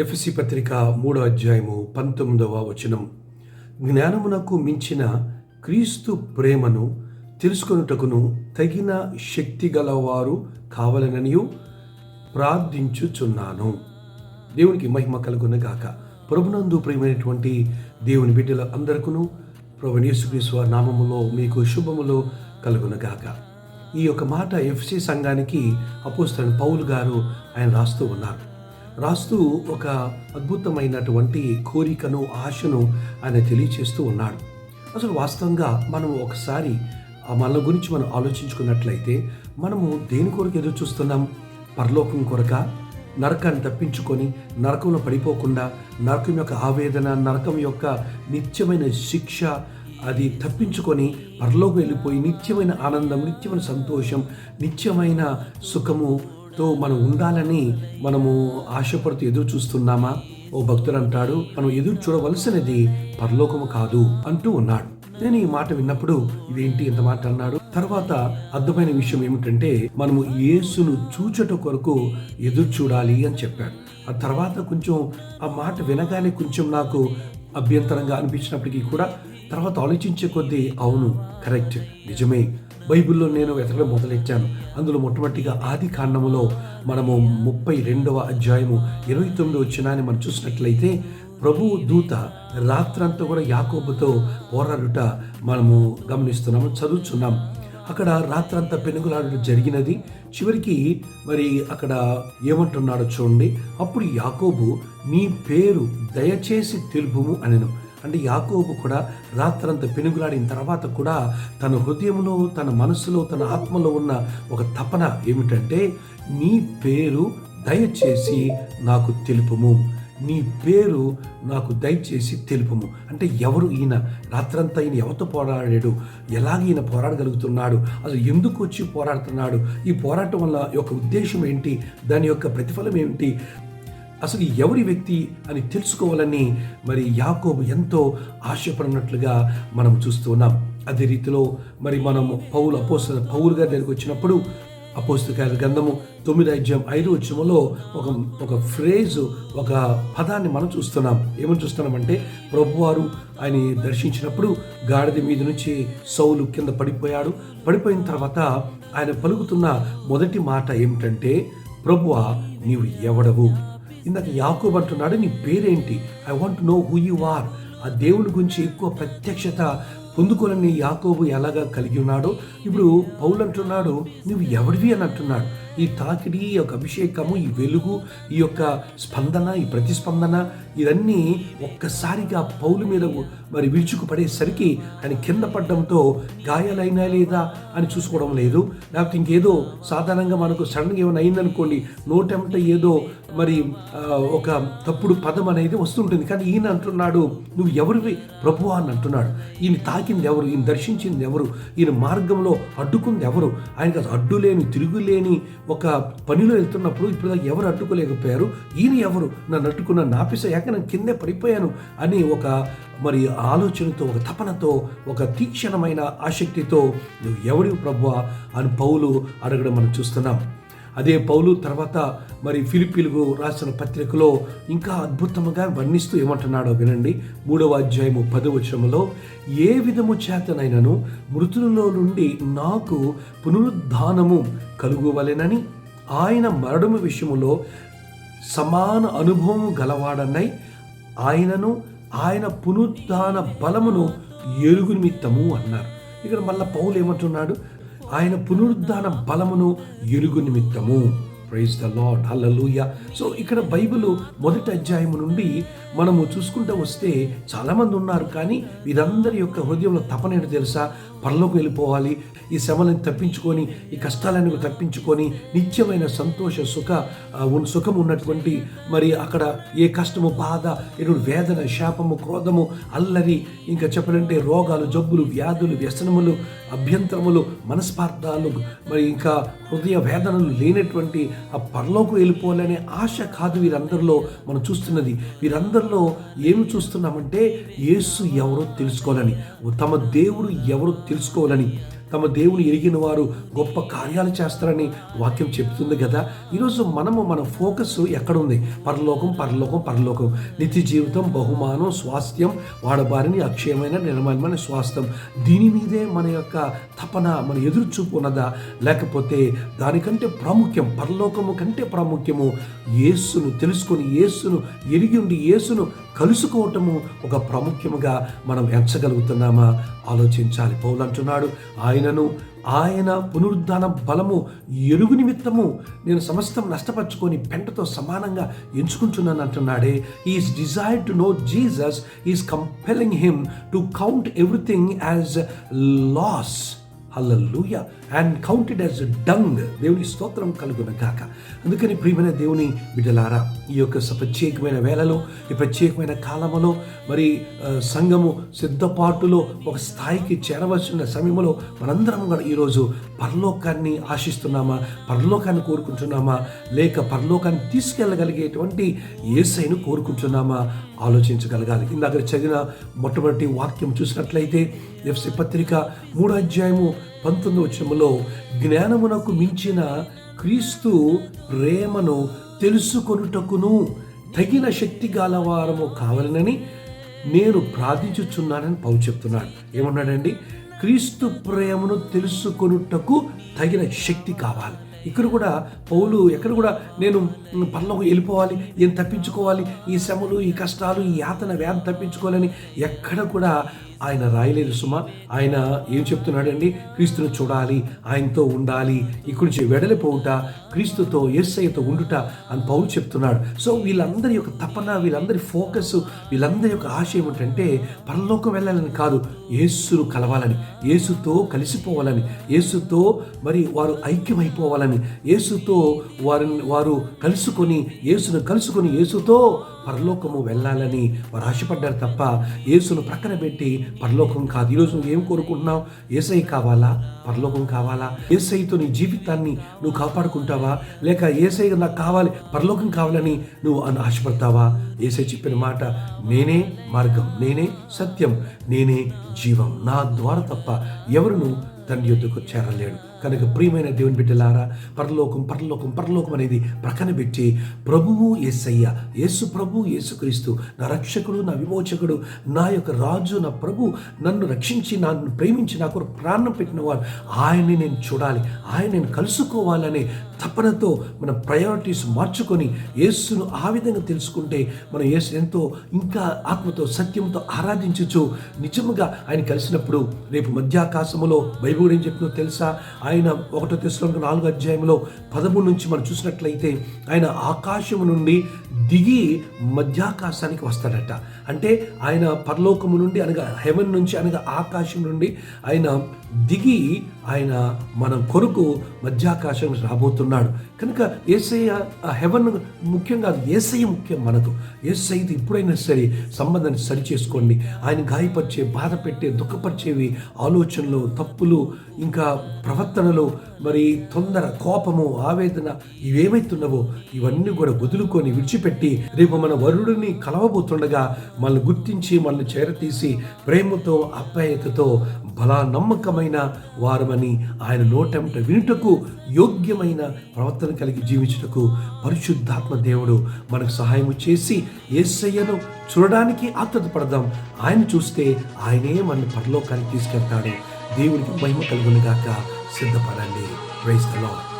FC పత్రిక మూడో అధ్యాయము పంతొమ్మిదవ వచనం. జ్ఞానమునకు మించిన క్రీస్తు ప్రేమను తెలుసుకొనుటకును తగిన శక్తి గలవారు కావాలననియు ప్రార్థించుచున్నాను. దేవునికి మహిమ కలుగున గాక ప్రభునందు ప్రియమైనటువంటి దేవుని బిడ్డల అందరికను ప్రభు యేసుక్రీస్తు నామములో మీకు శుభములో కలుగున గాక ఈ యొక్క మాట ఎఫ్సి సంఘానికి అపోస్తాను పౌల్ గారు ఆయన రాస్తూ ఉన్నారు. రాస్తూ ఒక అద్భుతమైనటువంటి కోరికను ఆశను ఆయన తెలియచేస్తూ ఉన్నాడు. అసలు వాస్తవంగా మనం ఒకసారి మన గురించి మనం ఆలోచించుకున్నట్లయితే మనము దేని కొరకు ఎదురు చూస్తున్నాం? పరలోకం కొరక? నరకాన్ని తప్పించుకొని నరకంలో పడిపోకుండా నరకం యొక్క ఆవేదన నరకం యొక్క నిత్యమైన శిక్ష అది తప్పించుకొని పరలోకి వెళ్ళిపోయి నిత్యమైన ఆనందం నిత్యమైన సంతోషం నిత్యమైన సుఖము తో మనం ఉండాలని మనము ఆశపడుతూ ఎదురు చూస్తున్నామా? ఓ భక్తుడు అంటాడు మనం ఎదురు చూడవలసినది పరలోకము కాదు అంటూ ఉన్నాడు. నేను ఈ మాట విన్నప్పుడు ఇదేంటి ఇంత మాట అన్నాడు. తర్వాత అర్థమైన విషయం ఏమిటంటే మనము యేసును చూచట కొరకు ఎదురు చూడాలి అని చెప్పాడు. ఆ తర్వాత కొంచెం ఆ మాట వినగానే కొంచెం నాకు అభ్యంతరంగా అనిపించినప్పటికీ కూడా తర్వాత ఆలోచించే కొద్దీ అవును కరెక్ట్ నిజమే బైబిల్లో నేను వెతకడం మొదలెట్టాను. అందులో మొట్టమొదటిగా ఆది కాండములో మనము ముప్పై రెండవ అధ్యాయము ఇరవై తొమ్మిది వచ్చినాన్ని మనం చూసినట్లయితే ప్రభు దూత రాత్రంతా కూడా యాకోబుతో పోరాడుట మనము గమనిస్తున్నాము చదువుతున్నాం అక్కడ రాత్రంతా పెనుగులాడడం జరిగినది. చివరికి మరి అక్కడ ఏమంటున్నాడో చూడండి. అప్పుడు యాకోబు నీ పేరు దయచేసి తెలుపుము అనను. అంటే యాకోబు కూడా రాత్రంతా పెనుగులాడిన తర్వాత కూడా తన హృదయంలో తన మనసులో తన ఆత్మలో ఉన్న ఒక తపన ఏమిటంటే నీ పేరు దయచేసి నాకు తెలుపుము. నీ పేరు నాకు దయచేసి తెలుపుము. అంటే ఎవరు ఈయన? రాత్రంతా ఈయన ఎవరితో పోరాడాడు? ఎలాగ ఈయన పోరాడగలుగుతున్నాడు? అసలు ఎందుకు వచ్చి పోరాడుతున్నాడు? ఈ పోరాటం వల్ల యొక్క ఉద్దేశం ఏంటి? దాని యొక్క ప్రతిఫలం ఏమిటి? అసలు ఎవరి వ్యక్తి అని తెలుసుకోవాలని మరి యాకోబు ఎంతో ఆశపడినట్లుగా మనం చూస్తున్నాం అదే రీతిలో మరి మనం పౌలు అపోస పౌలు గారి దగ్గరికి వచ్చినప్పుడు అపోస్తకాల గ్రంథము తొమ్మిది అధ్యాయం ఐదు వచ్చములో ఒక ఒక ఫ్రేజ్ ఒక పదాన్ని మనం చూస్తున్నాం. ఏమని చూస్తున్నామంటే ప్రభువారు ఆయన దర్శించినప్పుడు గాడిద మీద నుంచి సౌలు కింద పడిపోయాడు. పడిపోయిన తర్వాత ఆయన పలుకుతున్న మొదటి మాట ఏమిటంటే ప్రభువా నీవు ఎవడవు? ఇందాక యాకూబ్ అంటున్నాడు నీ పేరేంటి? I want know who you are ఆ దేవుని గురించి ఎక్కువ ప్రత్యక్షత పొందుకోవాలని యాకోబు ఎలాగా కలిగి ఉన్నాడో ఇప్పుడు పౌలు అంటున్నాడు నువ్వు ఎవరివి? అని అంటున్నాడు. ఈ తాకిడి ఈ యొక్క అభిషేకము ఈ వెలుగు ఈ యొక్క స్పందన ఈ ప్రతిస్పందన ఇవన్నీ ఒక్కసారిగా పౌలు మీద మరి విరుచుకు పడేసరికి ఆయన కింద పడడంతో గాయాలైనా లేదా అని చూసుకోవడం లేదు. లేకపోతే ఇంకేదో సాధారణంగా మనకు సడన్గా ఏమైనా అయిందనుకోండి నోటెంట ఏదో మరి ఒక తప్పుడు పదం అనేది వస్తుంటుంది. కానీ ఈయన అంటున్నాడు నువ్వు ఎవరివి? ప్రభు అని అంటున్నాడు. ఈయన తాకింది ఎవరు? ఈయన దర్శించింది ఎవరు? ఈయన మార్గంలో అడ్డుకుంది ఎవరు? ఆయనకు అడ్డులేని తిరుగులేని ఒక పనిలో వెళ్తున్నప్పుడు ఇప్పుడు ఎవరు అడ్డుకోలేకపోయారు? ఈయన ఎవరు? నన్ను అడ్డుకున్న నాపిస ఏక నేను కిందే పడిపోయాను అని ఒక మరి ఆలోచనతో ఒక తపనతో ఒక తీక్షణమైన ఆసక్తితో నువ్వు ఎవరి ప్రభు అని పౌలు అడగడం మనం చూస్తున్నాం. అదే పౌలు తర్వాత మరి ఫిలిపిలుగు రాసిన పత్రికలో ఇంకా అద్భుతంగా వర్ణిస్తూ ఏమంటున్నాడో వినండి. మూడవ అధ్యాయము పదవచనములో ఏ విధము చేతనైనను మృతులలో నుండి నాకు పునరుద్ధానము కలుగువలెనని ఆయన మరణము విషయములో సమాన అనుభవం గలవాడనై ఆయనను ఆయన పునరుద్ధాన బలమును ఎరుగు నిమిత్తము అన్నారు. ఇక్కడ మళ్ళా పౌలు ఏమంటున్నాడు? ఆయన పునరుద్ధాన బలమును ఎరుగు నిమిత్తము. Praise the Lord hallelujah so ఇక్కడ బైబిల్ మొదటి అధ్యాయం నుండి మనము చూసుకుంటూ వస్తే చాలామంది ఉన్నారు కానీ వీరందరి యొక్క హృదయంలో తపనేడు తెలుసా? పరలోకి వెళ్ళిపోవాలి. ఈ శ్రమలను తప్పించుకొని ఈ కష్టాలను తప్పించుకొని నిత్యమైన సంతోష సుఖ సుఖం ఉన్నటువంటి మరి అక్కడ ఏ కష్టము బాధ ఎటువంటి వేదన శాపము క్రోధము అల్లరి ఇంకా చెప్పాలంటే రోగాలు జబ్బులు వ్యాధులు వ్యసనములు అభ్యంతరములు మనస్పార్థాలు మరి ఇంకా హృదయ వేదనలు లేనటువంటి ఆ పరలోకి వెళ్ళిపోవాలనే ఆశ కాదు వీరందరిలో మనం చూస్తున్నది. వీరందరిలో ఏమి చూస్తున్నామంటే యేసు ఎవరో తెలుసుకోవాలని తమ దేవుడు ఎవరో తెలుసుకోవాలని. తమ దేవుని ఎరిగిన వారు గొప్ప కార్యాలు చేస్తారని వాక్యం చెప్తుంది కదా. ఈరోజు మనము మన ఫోకస్ ఎక్కడుంది? పరలోకం పరలోకం పరలోకం. నిత్య జీవితం బహుమానం స్వాస్థ్యం వాడబారిని అక్షయమైన నిర్మలమైన స్వాస్థ్యం. దీని మీదే మన యొక్క తపన మన ఎదురు చూపు ఉన్నదా? లేకపోతే దానికంటే ప్రాముఖ్యం పరలోకము కంటే ప్రాముఖ్యము యేసును తెలుసుకొని యేసును ఎరిగి ఉండి యేసును కలుసుకోవటము ఒక ప్రాముఖ్యముగా మనం ఎంచగలుగుతున్నామా? ఆలోచించాలి. పౌలు అంటున్నాడు ఆయనను ఆయన పునరుద్ధాన బలము ఎరుగు నిమిత్తము నేను సమస్తం నష్టపరుచుకొని పెంటతో సమానంగా ఎంచుకుంటున్నాను అంటున్నాడే. Is desire to know Jesus is compelling him to count everything as loss hallelujah and counted as dung దేవుని స్తోత్రం కలుగున కాక అందుకని ప్రియమైన దేవుని బిడ్డలారా ఈ యొక్క స- ప్రత్యేకమైన వేళలో ఈ ప్రత్యేకమైన కాలంలో మరి సంఘము సిద్ధపాటులో ఒక స్థాయికి చేరవలసిన సమయంలో మనందరం కూడా ఈరోజు పరలోకాన్ని ఆశిస్తున్నామా? పరలోకాన్ని కోరుకుంటున్నామా? లేక పరలోకాన్ని తీసుకెళ్ళగలిగేటువంటి ఏసైను కోరుకుంటున్నామా? ఆలోచించగలగాలి. ఇందాక చదివిన మొట్టమొదటి వాక్యం చూసినట్లయితే ఎఫ్సి పత్రిక మూడో అధ్యాయము పంతొమ్మిది వచ్చంలో జ్ఞానమునకు మించిన క్రీస్తు ప్రేమను తెలుసుకొనుటకును తగిన శక్తి గలవారము కావాలనని నేను ప్రార్థించుచున్నానని పౌలు చెప్తున్నాడు. ఏమన్నాడండి? క్రీస్తు ప్రేమను తెలుసుకొనుటకు తగిన శక్తి కావాలి. ఇక్కడ కూడా పౌలు ఎక్కడ కూడా నేను పనులకు వెళ్ళిపోవాలి ఏం తప్పించుకోవాలి ఈ శ్రమలు ఈ కష్టాలు ఈ యాతన వ్యాధి తప్పించుకోవాలని ఎక్కడ కూడా ఆయన రాయలేదు సుమ. ఆయన ఏం చెప్తున్నాడండి? క్రీస్తును చూడాలి ఆయనతో ఉండాలి. ఇక్కడి నుంచి వెడలిపోవుట క్రీస్తుతో ఎస్ఐతో ఉండుట అని పౌరు చెప్తున్నాడు. సో వీళ్ళందరి యొక్క తపన వీళ్ళందరి ఫోకస్ వీళ్ళందరి యొక్క ఆశ ఏమిటంటే పరలోకం వెళ్ళాలని కాదు యేసును కలవాలని యేసుతో కలిసిపోవాలని యేసుతో మరి వారు ఐక్యమైపోవాలని యేసుతో వారిని వారు కలుసుకొని యేసును కలుసుకొని యేసుతో పరలోకము వెళ్ళాలని వారు ఆశపడ్డారు తప్ప యేసును ప్రక్కన పెట్టి పరలోకం కాదు. ఈరోజు నువ్వు ఏం కోరుకుంటున్నావు? ఏసై కావాలా? పరలోకం కావాలా? ఏసైతో నీ జీవితాన్ని నువ్వు కాపాడుకుంటావా? లేక ఏసై నాకు కావాలి పరలోకం కావాలని నువ్వు అని ఆశపడతావా? ఏసై చెప్పిన మాట నేనే మార్గం నేనే సత్యం నేనే జీవం నా ద్వారా తప్ప ఎవరును తండ్రి యొద్దకు చేరలేడు కనుక ప్రియమైన దేవుని బిడ్డలారా పరలోకం పరలోకం పరలోకం అనేది ప్రక్కన పెట్టి ప్రభువు ఏసయ్య యేసు ప్రభు యేసుక్రీస్తు నా రక్షకుడు నా విమోచకుడు నా యొక్క రాజు నా ప్రభు నన్ను రక్షించి నన్ను ప్రేమించి నా కొరకు ప్రాణం పెట్టిన వాడు. ఆయన్ని నేను చూడాలి ఆయన నేను కలుసుకోవాలనే తపనతో మన ప్రయారిటీస్ మార్చుకొని యేసును ఆ విధంగా తెలుసుకుంటే మనం యేసు ఎంతో ఇంకా ఆత్మతో సత్యంతో ఆరాధించచ్చు నిజముగా ఆయన కలిసినప్పుడు రేపు మధ్యాకాశములో బైబుల్ ఏం చెప్తుందో తెలుసా? ఆయన ఒకటో తెలుసులో నాలుగో అధ్యాయంలో పదమూడు నుంచి మనం చూసినట్లయితే ఆయన ఆకాశము నుండి దిగి మధ్యాకాశానికి వస్తాడట. అంటే ఆయన పరలోకము నుండి అనగా హెవెన్ నుంచి అనగా ఆకాశం నుండి ఆయన దిగి ఆయన మనం కొరకు మధ్యాకాశం రాబోతున్నాడు. కనుక ఏసయ్య హెవెన్ ముఖ్యం కాదు ఏసయ్య ముఖ్యం మనకు. ఏసయ్యతో ఎప్పుడైనా సరే సంబంధాన్ని సరి చేసుకోండి. ఆయన గాయపరిచే బాధ పెట్టే దుఃఖపరిచేవి ఆలోచనలు తప్పులు ఇంకా ప్రవర్తనలు మరి తొందర కోపము ఆవేదన ఇవేమైతున్నావో ఇవన్నీ కూడా వదులుకొని విడిచిపెట్టి రేపు మన వరుడిని కలవబోతుండగా మనల్ని గుర్తించి మనల్ని చేరతీసి ప్రేమతో అప్యాయతతో బలా నమ్మకమైన వారమని ఆయన నోటెంట వినుటకు యోగ్యమైన ప్రవర్తన కలిగి జీవించుటకు పరిశుద్ధాత్మ దేవుడు మనకు సహాయం చేసి ఏసయ్యను చూడడానికి ఆత్రత పడదాం ఆయన చూస్తే ఆయనే మన పరలోకానికి తీసుకెళ్తాడు. దేవునికి మహిమ కలుగునుగాక. సిద్ధపడండి. Praise the lord